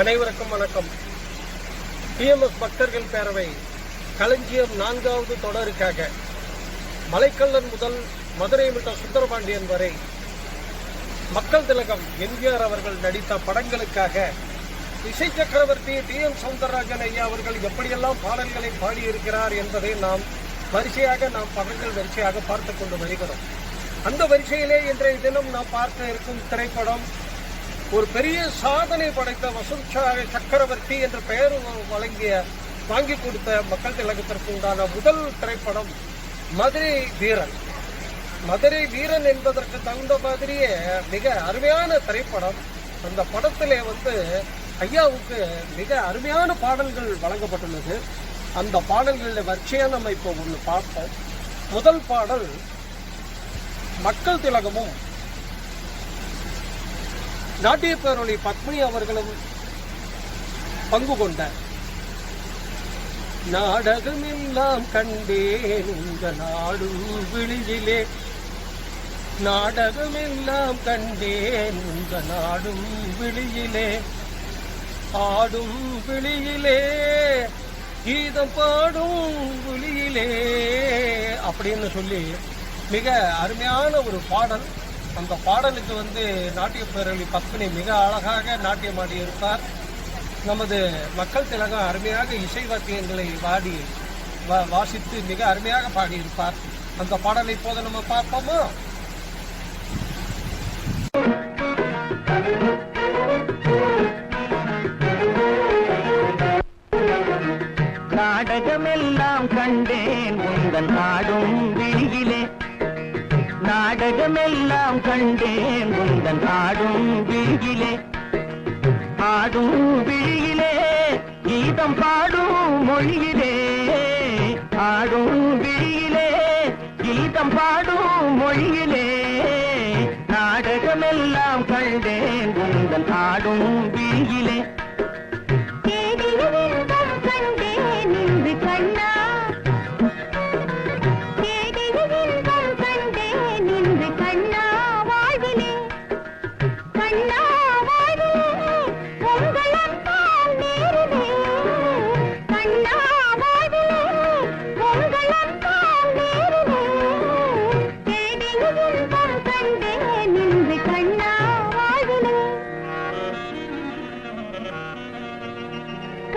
அனைவருக்கும் வணக்கம். டிஎம்எஸ் பக்தர்கள் பேரவை களஞ்சியம் நான்காவது தொடருக்காக மலைக்கல்லன் முதல் மதுரை விட்ட சுந்தரபாண்டியன் வரை மக்கள் திலகம் எம்ஜிஆர் அவர்கள் நடித்த படங்களுக்காக இசை சக்கரவர்த்தி டி எம் சவுந்தரராஜன் ஐயா அவர்கள் எப்படியெல்லாம் பாடல்களை பாடியிருக்கிறார் என்பதை நாம் வரிசையாக நாம் படங்கள் வரிசையாக பார்த்து கொண்டு வருகிறோம். அந்த வரிசையிலே இன்றைய தினம் நாம் பார்க்க இருக்கும் திரைப்படம் ஒரு பெரிய சாதனை படைத்த வசந்த் சக்கரவர்த்தி என்ற பெயர் வழங்கிய வாங்கி கொடுத்த மக்கள் திலகத்திற்கு உண்டான முதல் திரைப்படம் மதுரை வீரன். மதுரை வீரன் என்பதற்கு தகுந்த மாதிரியே மிக அருமையான திரைப்படம். அந்த படத்திலே வந்து ஐயாவுக்கு மிக அருமையான பாடல்கள் வழங்கப்பட்டுள்ளது. அந்த பாடல்களில் வரிசையாக நம்ம இப்போ ஒன்று பார்ப்போம். முதல் பாடல் மக்கள் திலகமும் நாட்டிய பேரொழி பத்மினி அவர்களும் பங்கு கொண்ட நாடகமெல்லாம் கண்டேன் இந்த நாடு விழியிலே. நாடகமெல்லாம் கண்டேன் உங்க நாடும் விழியிலே. ஆடும் விழியிலே கீதம் பாடும் விழியிலே. அப்படின்னு சொல்லி மிக அருமையான ஒரு பாடல். அந்த பாடலுக்கு வந்து நாட்டிய பேரொளி பத்மினி மிக அழகாக நாட்டியம் ஆடியிருப்பார் நமது மக்கள் திலகம் அருமையாக இசை வாத்தியங்களை வாடி வா- வாசித்து மிக அருமையாக பாடியிருப்பார். அந்த பாடலை இப்போது நம்ம பார்ப்போமா? நாடகமெல்லாம் கண்டேன். உங்கள் ஆடும் விழியிலே நாடகமெல்லாம் கண்டேன். உந்தன் ஆடும் விழியிலே ஆடும் விழியிலே கீதம் பாடும் மொழியிலே. ஆடும் விழியிலே கீதம் பாடும் மொழியிலே. நாடகமெல்லாம் கண்டேன். உந்தன் ஆடும் விழியிலே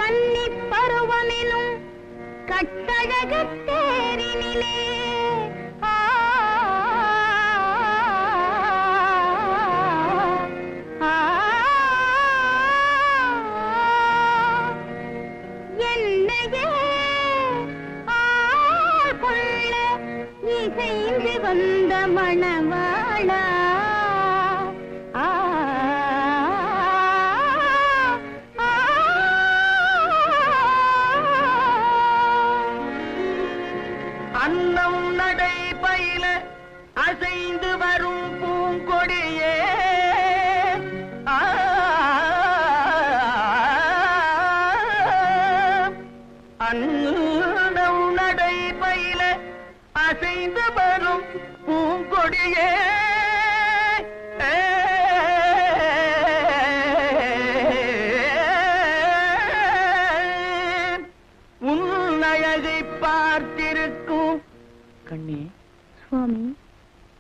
கன்னி பருவமெனும் கட்டழகத் தேரினிலே. அன்னம் நடை பயில அசைந்து வரும்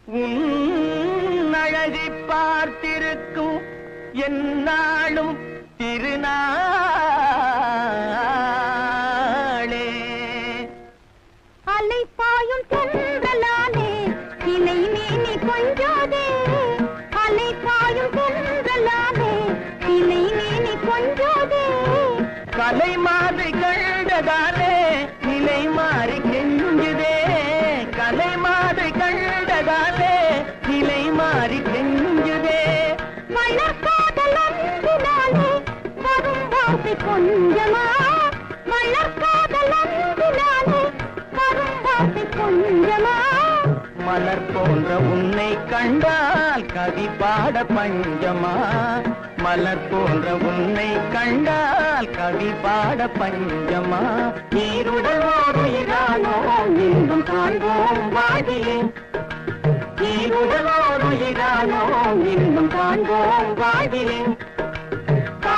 உன் அழகை பார்த்திருக்கும் என்னாலும் திருநாள். கொஞ்சமா மலர்காதல் அன்பினாலே வரும் வாசி கொஞ்சமா மலர் போன்ற உன்னை கண்டால் கவி பாட பஞ்சமா? மலர் போன்ற உன்னை கண்டால் கவி பாட பஞ்சமா? காண்போம் வாதிலே ஈருடல் ஓருயிரானோ இன்பம் காண்போம் வாதிலே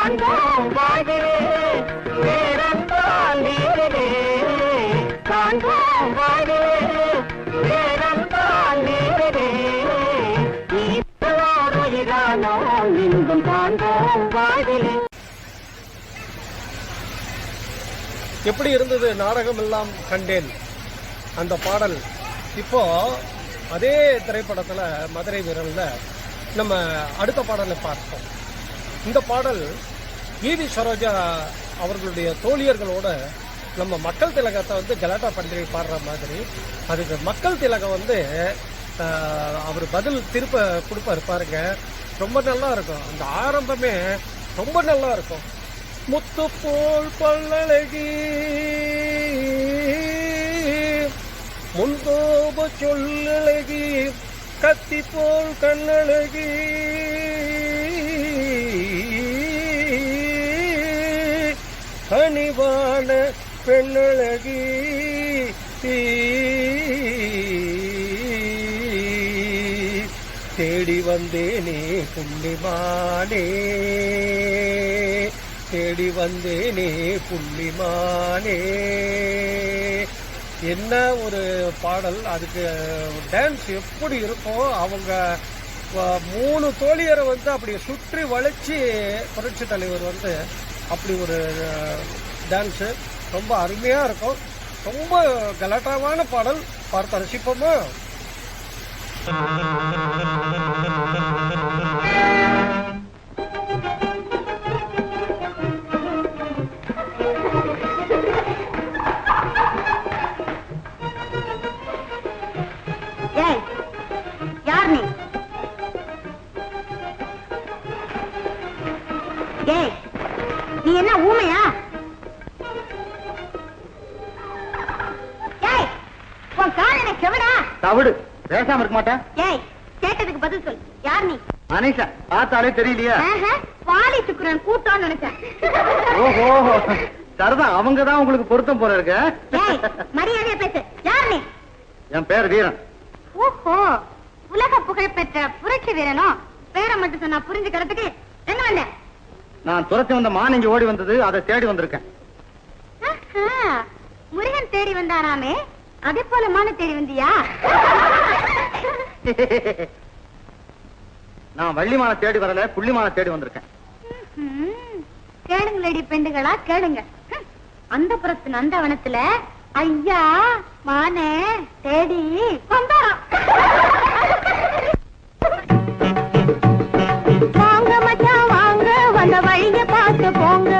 காண்போம் வாழ்விலே வேறென்றால் நீரிலே காண்போம் வாழ்விலே வேறென்றால் நீரிலே ஈஸ்வரோர் உயிரானோ இன்பம் காண்போம் வாழ்விலே எப்படி இருந்தது நாடகம் எல்லாம் கண்டேன்? அந்த பாடல். இப்போ அதே திரைப்படத்தில் மதுரை வீரனில் நம்ம அடுத்த பாடலை பார்ப்போம். இந்த பாடல் ஈவி சரோஜா அவர்களுடைய தோழியர்களோட நம்ம மக்கள் திலகத்தை வந்து கலாட்டா பண்டிகை பாடுற மாதிரி அதுக்கு மக்கள் திலகம் வந்து அவர் பதில் திருப்ப கொடுப்பாரு பாருங்க. ரொம்ப நல்லா இருக்கும். அந்த ஆரம்பமே ரொம்ப நல்லா இருக்கும். முத்து போல் பல்லழகி முன்கோப சொல்லழகி கத்தி போல் கண்ணழகி. கனிவான பெண்ணழகி. தேடி வந்தேனே புள்ளிமானே தேடி வந்தேனே புள்ளிமானே என்ன ஒரு பாடல்? அதுக்கு டான்ஸ் எப்படி இருக்கும் அவங்க மூணு தோழியரை வந்து அப்படி சுற்றி வளைச்சி புரட்சி தலைவர் வந்து அப்படி ஒரு டான்ஸு ரொம்ப அருமையாக இருக்கும். ரொம்ப கலாட்டாவான பாடல். பார்த்து ரசிப்போமா? பார்த்தாலே தெரியலையா? வாலி சுக்குரன் கூட்டம்னு நினைச்சேன். ஓஹோ சரிதான் அவங்க தான் உங்களுக்கு பொருத்தம் போல இருக்கு. மரியாதையா பேசு. யார் நீ என் பேர் வீரன். ஓஹோ உலக புகழ் பெற்ற புரட்சி வீரனோ? பேரை மட்டும் சொன்னா புரிஞ்சுக்கிறதுக்கு எங்க வந்த? நான் துரத்தி வந்த மான் இங்க ஓடி வந்தது அதை தேடி வந்திருக்கேன். முருகன் தேடி வந்தாராமே. அதே போல மான தேடி வந்தியா? நான் வள்ளிமான தேடி வரல புள்ளிமான தேடி வந்திருக்கேன். கேளுங்க லேடி பெண்டுகளா கேளுங்க. அந்த புறத்து நந்தவனத்துல ஐயா மானே தேடி வந்தாராம். வாங்க மச்சான் வாங்க. வந்த வழிய பார்த்து போங்க.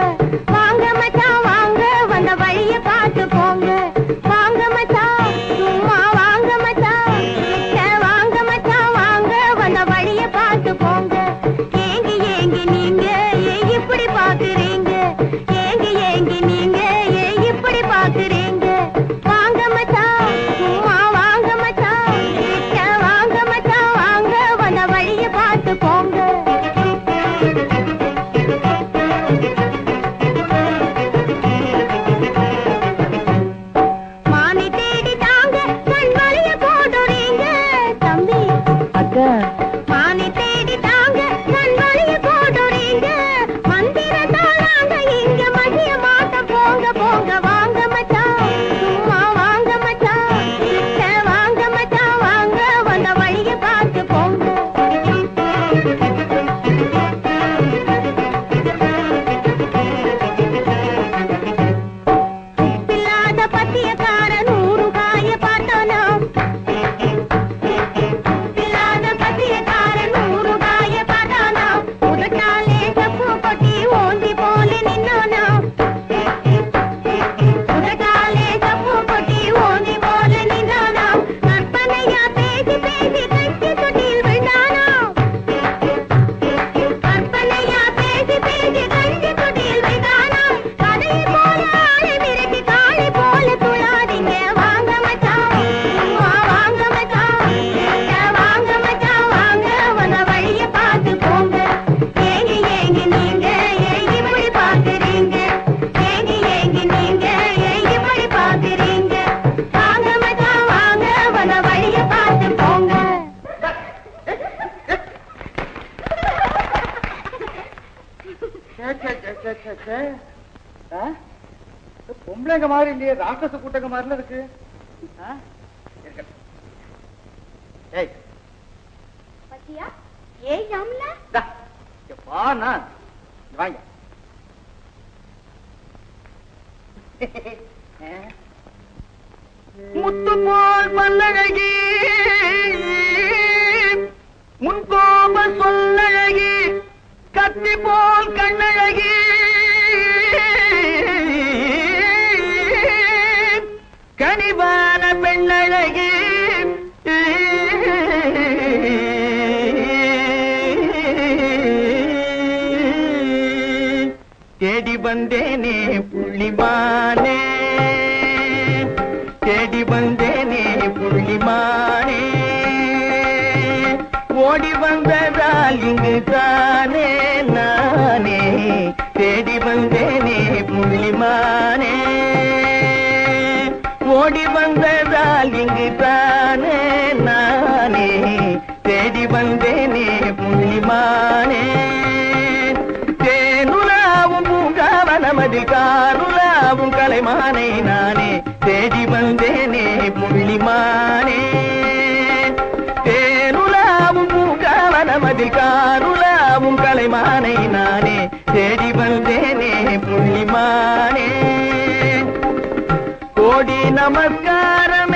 மாதிரி இல்லையே ராட்சச கூட்டங்க மாதிரில இருக்கு. வாங்க. முத்து போல் பல்லழகி முன்கோப சொல்லழகி. கத்தி போல் கண்ணழகி. வந்தேனே புள்ளிமானே. தேடி வந்தேனே புள்ளிமானே. ஓடி வந்ததால் இங்கு தானே நானே. தேடி வந்தேனே புள்ளிமானே. ஓடி வந்ததால் இங்கு தானே மானே நானே தேடி வந்தேனே புள்ளிமானே தேனுலாவும் பூங்காவனமதில் காருலாவும் கலைமானை நானே தேடி வந்தேனே புள்ளிமானே கோடி நமஸ்காரம்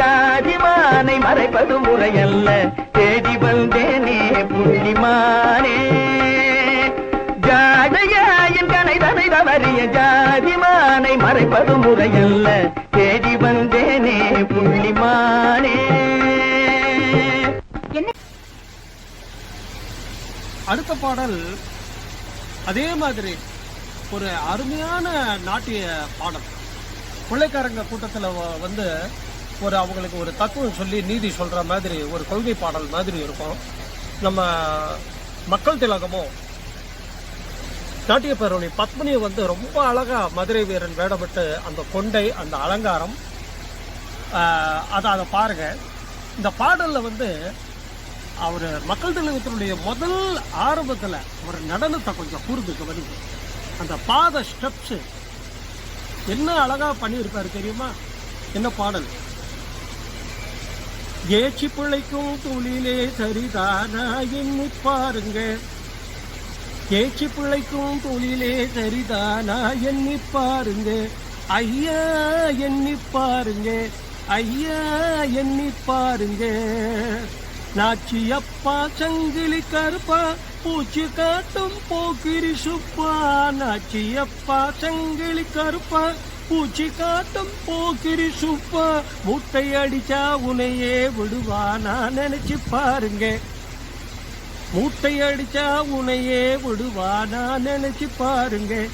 ஜாதிமானை மறைப்பது முறையல்ல. தேடி வந்தேனே புள்ளிமானே ஜாடையாயன் கனை தனை தவறிய ஜாதிமானை மறைப்பது முறையல்ல. தேடி வந்தேனே புள்ளிமானே என்ன? அடுத்த பாடல் அதே மாதிரி ஒரு அருமையான நாட்டிய பாடல். பிள்ளைக்காரங்க கூட்டத்துல வந்து ஒரு அவங்களுக்கு ஒரு தத்துவம் சொல்லி நீதி சொல்கிற மாதிரி ஒரு கொள்கை பாடல் மாதிரி இருக்கும். நம்ம மக்கள் திலகமும் நாட்டிய பேரணி பத்மினி வந்து ரொம்ப அழகாக மதுரை வீரன் வேடப்பட்டு அந்த கொண்டை அந்த அலங்காரம் அதை அதை பாருங்க. இந்த பாடலில் வந்து அவர் மக்கள் திலகத்தினுடைய முதல் ஆரம்பத்தில் ஒரு நடனத்தை கொஞ்சம் கூர்ந்து கவனிங்க. அந்த பாத ஸ்டெப்ஸு என்ன அழகாக பண்ணியிருப்பாரு தெரியுமா? என்ன பாடல்? ஏச்சி பிள்ளைக்கும் துளிலே சரிதானா எண்ணி பாருங்க. ஏச்சி பிள்ளைக்கும் தொழிலே சரிதானா எண்ணி பாருங்க. ஐயா எண்ணி பாருங்க. ஐயா எண்ணி பாருங்க. நாச்சி அப்பா சங்கிலி கருப்பா பூச்சி காட்டும் போக்கிரி சுப்பா. நாச்சி அப்பா சங்கிலி கருப்பா பூச்சி காட்டும் போக்கிரி சுப்பா. முட்டை அடிச்சா உனையே விடுவானா நினைச்சு பாருங்க. மூட்டை அடிச்சா உனையே விடுவானா நினைச்சு பாருங்க.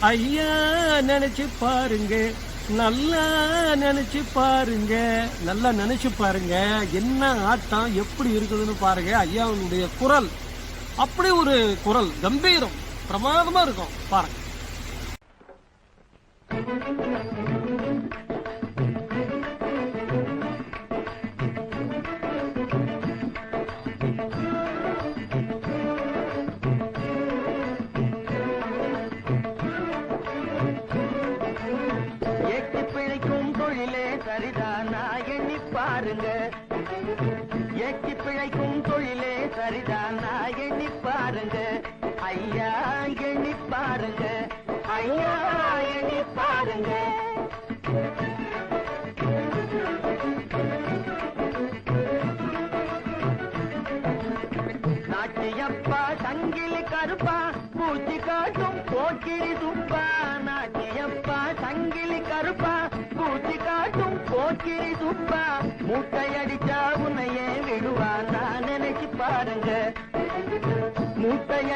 ஐயா நினைச்சு பாருங்க. நல்லா நினைச்சு பாருங்க. நல்லா நினைச்சு பாருங்க. என்ன ஆட்டம் எப்படி இருக்குதுன்னு பாருங்க. ஐயாவுடைய குரல். அப்படி ஒரு குரல் கம்பீரம் பிரமாதமா இருக்கும். பாருங்க. ஏற்றி பிழைக்கும் தொழிலே சரிதான் எண்ணி எண்ணி பாருங்க. ஐயா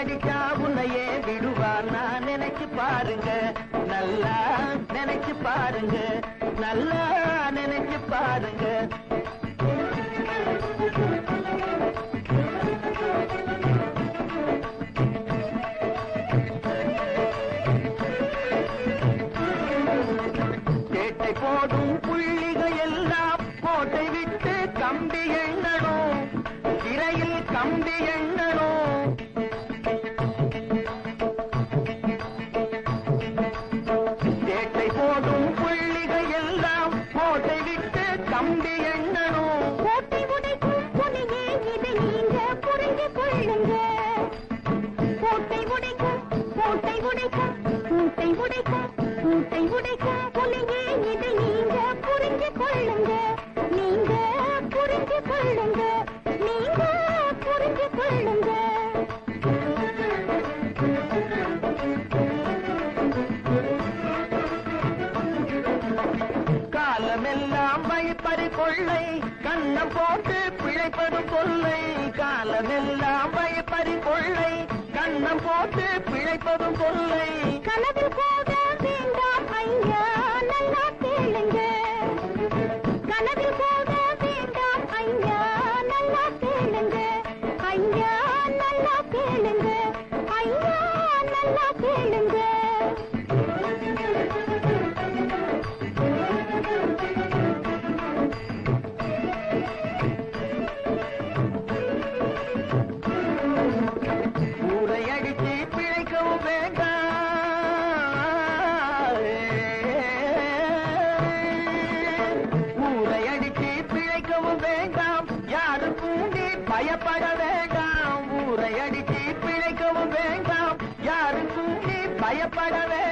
அடிச்சா உன்னையே விடுவா. நான் நினைச்சு பாருங்க. நல்லா நினைச்சு பாருங்க. நல்லா நினைச்சு பாருங்க. 想的。நலனெல்லாம் பயப்பறி கொள்ளை. கண்ணம் போட்டு பிழைப்பதும் கொள்ளை. கனவில் போட்டு பயப்படவே